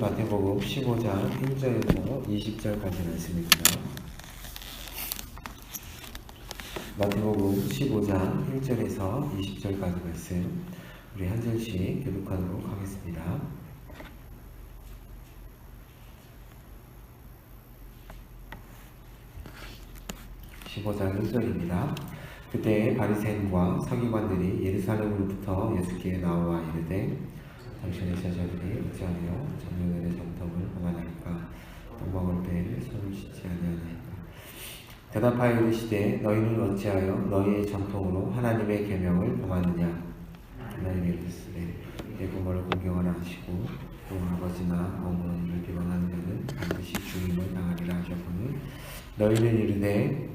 마태복음 15장 1절에서 20절까지 말씀입니다. 마태복음 15장 1절에서 20절까지 말씀 우리 한 절씩 교독하도록 하겠습니다. (15장 1절입니다) 그때 바리새인과 서기관들이 예루살렘으로부터 예수께 나와 이르되 당신의 제자들이 어찌하여 장로들의 전통을 범하나이까 또 먹을 때 손을 씻지 아니하나이까. 대답하여 이르시되 너희는 어찌하여 너희의 전통으로 하나님의 계명을 범하느냐? 하나님의 이르시되 내 부모를 공경하라 하시고 또 아버지나 어머니를 비방하는 자는 반드시 죽임을 당하리라 하셨거늘 너희는 이르되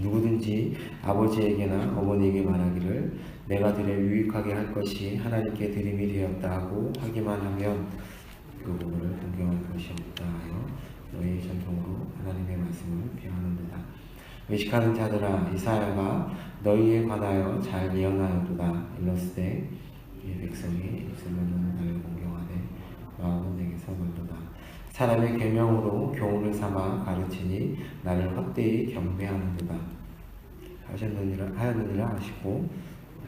누구든지 아버지에게나 어머니에게 말하기를 내가 들에 유익하게 할 것이 하나님께 드림이 되었다 하고 하기만 하면 그 부모를 공경할 것이 없다 하여 너희 전통으로 하나님의 말씀을 비하는도다. 외식하는 자들아 이사야가 너희에 관하여 잘 예언하였도다. 일러스되 이 백성이 입술로는 나를 공경하되 마음은 내게서 멀도다. 사람의 계명으로 교훈을 삼아 가르치니 나를 헛되이 경배하는도다. 하셨느니라 하였느니라 하시고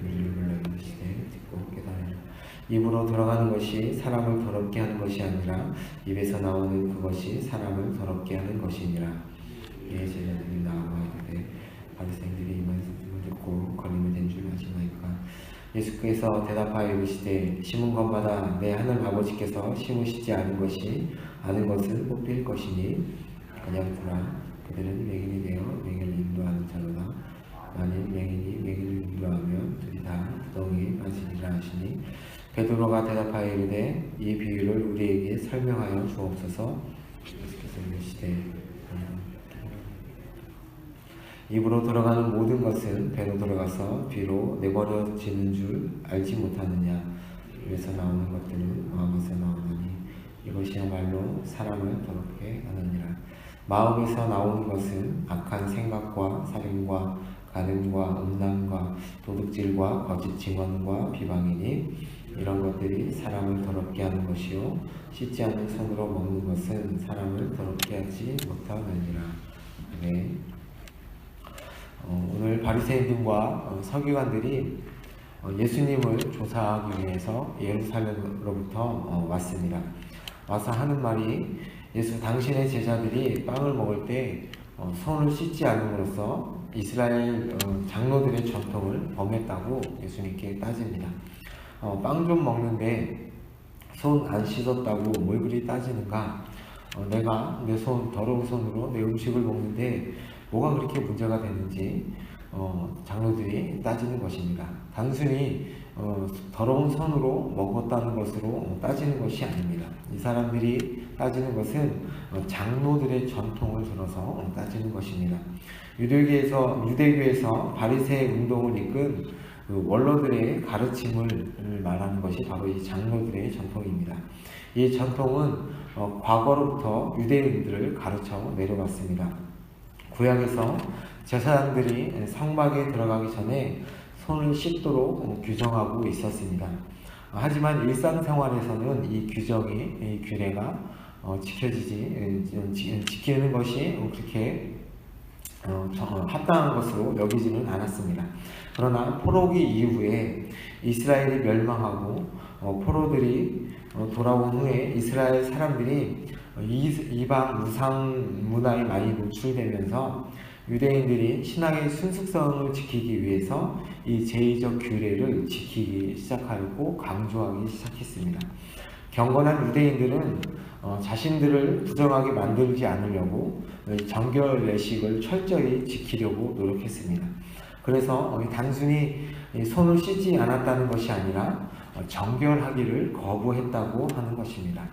이를 불러이시되 듣고 깨달으라. 입으로 들어가는 것이 사람을 더럽게 하는 것이 아니라 입에서 나오는 그것이 사람을 더럽게 하는 것이니라. 예 제자들이 나와 이르되 바리새인들이 이 말씀을 듣고 걸림을 된줄 아시나이까 예수께서 대답하여 이르시되 심은 것마다 내 하늘 아버지께서 심으시지 않은 것이 아는 것을 뽑힐 것이니 그냥 두라 그들은 맹인이 되어 맹인을 인도하는 자로다 만일 맹인이 맹인을 인도하면 둘이 다 구덩이에 빠지리라 하시니 베드로가 대답하여 이르되 이 비유를 우리에게 설명하여 주옵소서. 예수께서 이르시되 입으로 들어가는 모든 것은 배로 들어가서 뒤로 내버려지는 줄 알지 못하느냐. 입에서 나오는 것들은 마음에서 나오느니 이것이야말로 사람을 더럽게 하느니라. 마음에서 나오는 것은 악한 생각과 살인과 가늠과 음란과 도둑질과 거짓 증언과 비방이니 이런 것들이 사람을 더럽게 하는 것이요 씻지 않은 손으로 먹는 것은 사람을 더럽게 하지 못하느니라 네. 어, 오늘 바리새인들과 어, 서기관들이 어, 예수님을 조사하기 위해서 예루살렘으로부터 어, 왔습니다. 와서 하는 말이 예수 당신의 제자들이 빵을 먹을 때 어, 손을 씻지 않음으로써 이스라엘 어, 장로들의 전통을 범했다고 예수님께 따집니다. 어, 빵 좀 먹는데 손 안 씻었다고 뭘 그리 따지는가? 어, 내가 내 손 더러운 손으로 내 음식을 먹는데 뭐가 그렇게 문제가 되는지 어, 장로들이 따지는 것입니다. 단순히 어, 더러운 손으로 먹었다는 것으로 따지는 것이 아닙니다. 이 사람들이 따지는 것은 어, 장로들의 전통을 들어서 따지는 것입니다. 유대교에서 유대교에서 바리새 운동을 이끈 그 원로들의 가르침을 말하는 것이 바로 이 장로들의 전통입니다. 이 전통은 어, 과거로부터 유대인들을 가르쳐 내려왔습니다. 구약에서 제사장들이 성막에 들어가기 전에 손을 씻도록 규정하고 있었습니다. 하지만 일상생활에서는 이 규정이, 이 규례가 어, 지켜지지, 지키는 것이 그렇게 어, 합당한 것으로 여기지는 않았습니다. 그러나 포로기 이후에 이스라엘이 멸망하고 어, 포로들이 어, 돌아온 후에 이스라엘 사람들이 이방 무상 문화에 많이 노출되면서 유대인들이 신앙의 순수성을 지키기 위해서 이 제의적 규례를 지키기 시작하고 강조하기 시작했습니다. 경건한 유대인들은 어, 자신들을 부정하게 만들지 않으려고 정결 내식을 철저히 지키려고 노력했습니다. 그래서 단순히 손을 씻지 않았다는 것이 아니라 정결하기를 거부했다고 하는 것입니다.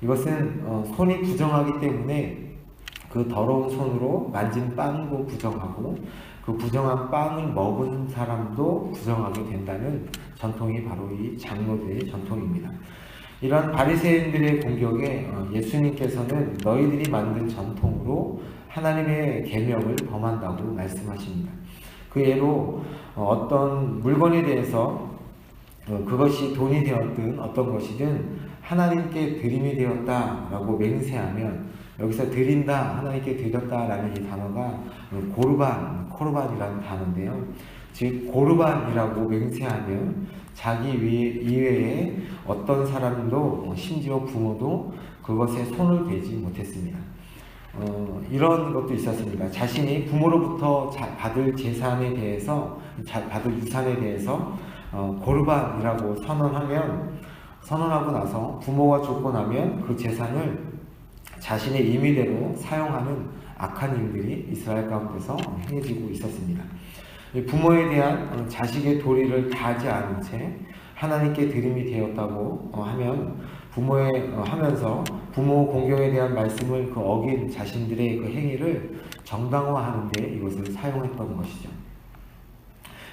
이것은 어, 손이 부정하기 때문에 그 더러운 손으로 만진 빵도 부정하고 그 부정한 빵을 먹은 사람도 부정하게 된다는 전통이 바로 이 장로들의 전통입니다. 이러한 바리새인들의 공격에 어, 예수님께서는 너희들이 만든 전통으로 하나님의 계명을 범한다고 말씀하십니다. 그 예로 어, 어떤 물건에 대해서 그것이 돈이 되었든 어떤 것이든 하나님께 드림이 되었다라고 맹세하면 여기서 드린다 하나님께 드렸다라는 이 단어가 고르반 코르반이라는 단어인데요. 즉 고르반이라고 맹세하면 자기 이외에 어떤 사람도 심지어 부모도 그것에 손을 대지 못했습니다. 어, 이런 것도 있었습니다. 자신이 부모로부터 자, 받을 재산에 대해서 자, 받을 유산에 대해서 어, 고르반이라고 선언하면 선언하고 나서 부모가 죽고 나면 그 재산을 자신의 임의대로 사용하는 악한 일들이 이스라엘 가운데서 행해지고 있었습니다. 부모에 대한 어, 자식의 도리를 다하지 않은 채 하나님께 드림이 되었다고 어, 하면 부모의 어, 하면서 부모 공경에 대한 말씀을 그 어긴 자신들의 그 행위를 정당화하는데 이것을 사용했던 것이죠.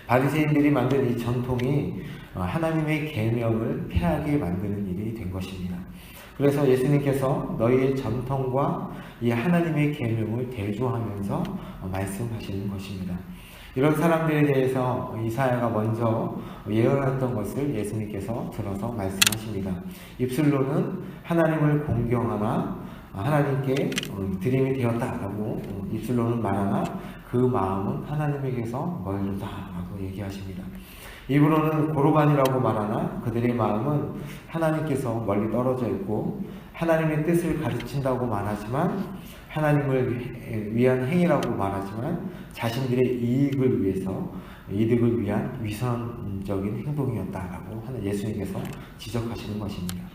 바리새인들이 만든 이 전통이 하나님의 계명을 폐하게 만드는 일이 된 것입니다. 그래서 예수님께서 너희의 전통과 이 하나님의 계명을 대조하면서 말씀하시는 것입니다. 이런 사람들에 대해서 이사야가 먼저 예언했던 것을 예수님께서 들어서 말씀하십니다. 입술로는 하나님을 공경하나 하나님께 드림이 되었다라고 입술로는 말하나 그 마음은 하나님에게서 멀다라고 얘기하십니다. 입으로는 고르반이라고 말하나 그들의 마음은 하나님께서 멀리 떨어져 있고 하나님의 뜻을 가르친다고 말하지만 하나님을 위한 행위라고 말하지만 자신들의 이익을 위해서 이득을 위한 위선적인 행동이었다라고 하는 예수님께서 지적하시는 것입니다.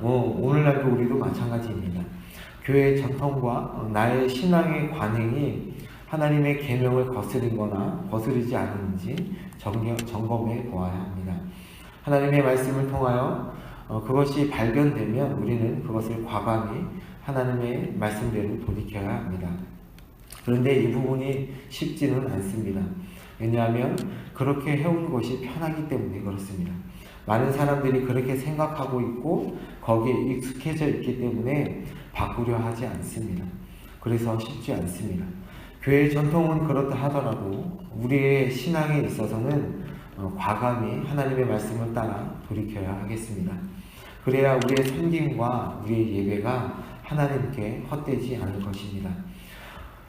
어, 오늘날도 우리도 마찬가지입니다. 교회의 전통과 나의 신앙의 관행이 하나님의 계명을 거스린 거나 거스르지 않은지 점검해 보아야 합니다. 하나님의 말씀을 통하여 어, 그것이 발견되면 우리는 그것을 과감히 하나님의 말씀대로 돌이켜야 합니다. 그런데 이 부분이 쉽지는 않습니다. 왜냐하면 그렇게 해온 것이 편하기 때문에 그렇습니다. 많은 사람들이 그렇게 생각하고 있고 거기에 익숙해져 있기 때문에 바꾸려 하지 않습니다. 그래서 쉽지 않습니다. 교회 전통은 그렇다 하더라도 우리의 신앙에 있어서는 어, 과감히 하나님의 말씀을 따라 돌이켜야 하겠습니다. 그래야 우리의 섬김과 우리의 예배가 하나님께 헛되지 않을 것입니다.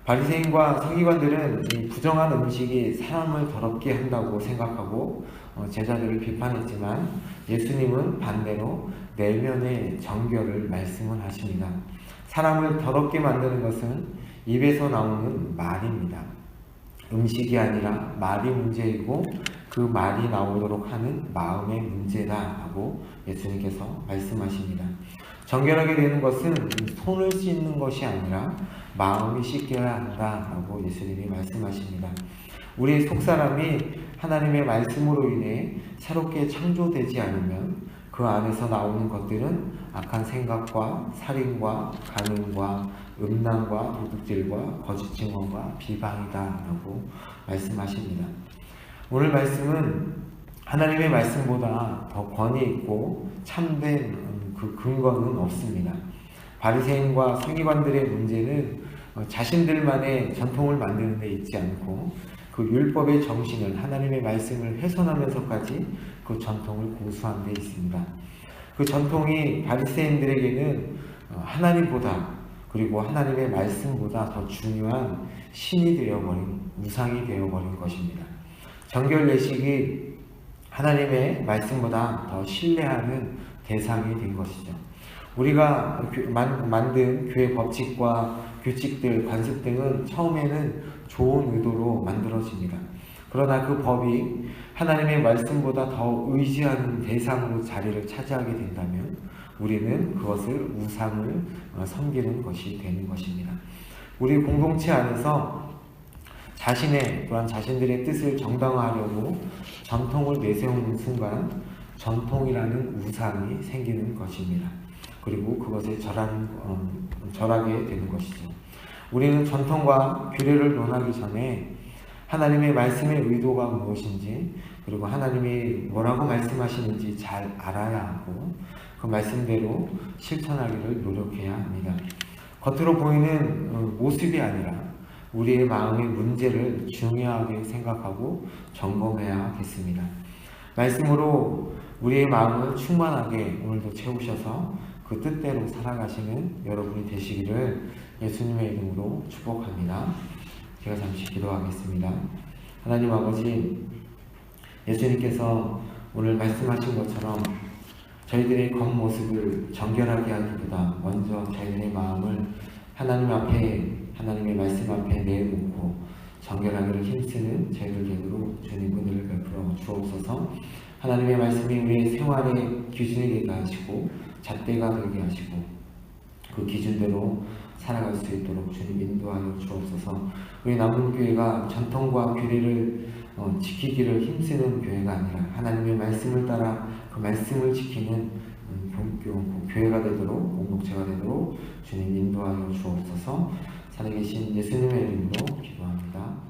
바리새인과 서기관들은 부정한 음식이 사람을 더럽게 한다고 생각하고 어, 제자들을 비판했지만 예수님은 반대로 내면의 정결을 말씀을 하십니다. 사람을 더럽게 만드는 것은 입에서 나오는 말입니다. 음식이 아니라 말이 문제이고 그 말이 나오도록 하는 마음의 문제다라고 예수님께서 말씀하십니다. 정결하게 되는 것은 손을 씻는 것이 아니라 마음이 씻겨야 한다라고 예수님이 말씀하십니다. 우리 속사람이 하나님의 말씀으로 인해 새롭게 창조되지 않으면 그 안에서 나오는 것들은 악한 생각과 살인과 간음과 음란과 도둑질과 거짓 증언과 비방이다 라고 말씀하십니다. 오늘 말씀은 하나님의 말씀보다 더 권위 있고 참된 그 근거는 없습니다. 바리새인과 서기관들의 문제는 어, 자신들만의 전통을 만드는 데 있지 않고 그 율법의 정신을 하나님의 말씀을 훼손하면서까지 그 전통을 고수한 데 있습니다. 그 전통이 바리새인들에게는 어, 하나님보다 그리고 하나님의 말씀보다 더 중요한 신이 되어버린 우상이 되어버린 것입니다. 정결 예식이 하나님의 말씀보다 더 신뢰하는 대상이 된 것이죠. 우리가 만든 교회 법칙과 규칙들, 관습 등은 처음에는 좋은 의도로 만들어집니다. 그러나 그 법이 하나님의 말씀보다 더 의지하는 대상으로 자리를 차지하게 된다면 우리는 그것을 우상을 어, 섬기는 것이 되는 것입니다. 우리 공동체 안에서 자신의 또한 자신들의 뜻을 정당화하려고 전통을 내세우는 순간 전통이라는 우상이 생기는 것입니다. 그리고 그것에 절한, 어, 절하게 되는 것이죠. 우리는 전통과 규례를 논하기 전에 하나님의 말씀의 의도가 무엇인지 그리고 하나님이 뭐라고 말씀하시는지 잘 알아야 하고 그 말씀대로 실천하기를 노력해야 합니다. 겉으로 보이는 어, 모습이 아니라 우리의 마음의 문제를 중요하게 생각하고 점검해야 하겠습니다. 말씀으로 우리의 마음을 충만하게 오늘도 채우셔서 그 뜻대로 살아가시는 여러분이 되시기를 예수님의 이름으로 축복합니다. 제가 잠시 기도하겠습니다. 하나님 아버지, 예수님께서 오늘 말씀하신 것처럼 저희들의 겉모습을 정결하게 하기보다 먼저 저희들의 마음을 하나님 앞에 하나님의 말씀 앞에 내놓고 정결하기를 힘쓰는 저희들 되도록 주님 은혜를 베풀어 주옵소서 하나님의 말씀이 우리의 생활의 기준이 되게 하시고 잣대가 되게 하시고 그 기준대로 살아갈 수 있도록 주님 인도하여 주옵소서 우리 남은 교회가 전통과 규례를 어, 지키기를 힘쓰는 교회가 아니라 하나님의 말씀을 따라 그 말씀을 지키는 음, 그 교회가 되도록 공동체가 되도록 주님 인도하여 주옵소서 살아계신 예수님의 이름으로 기도합니다.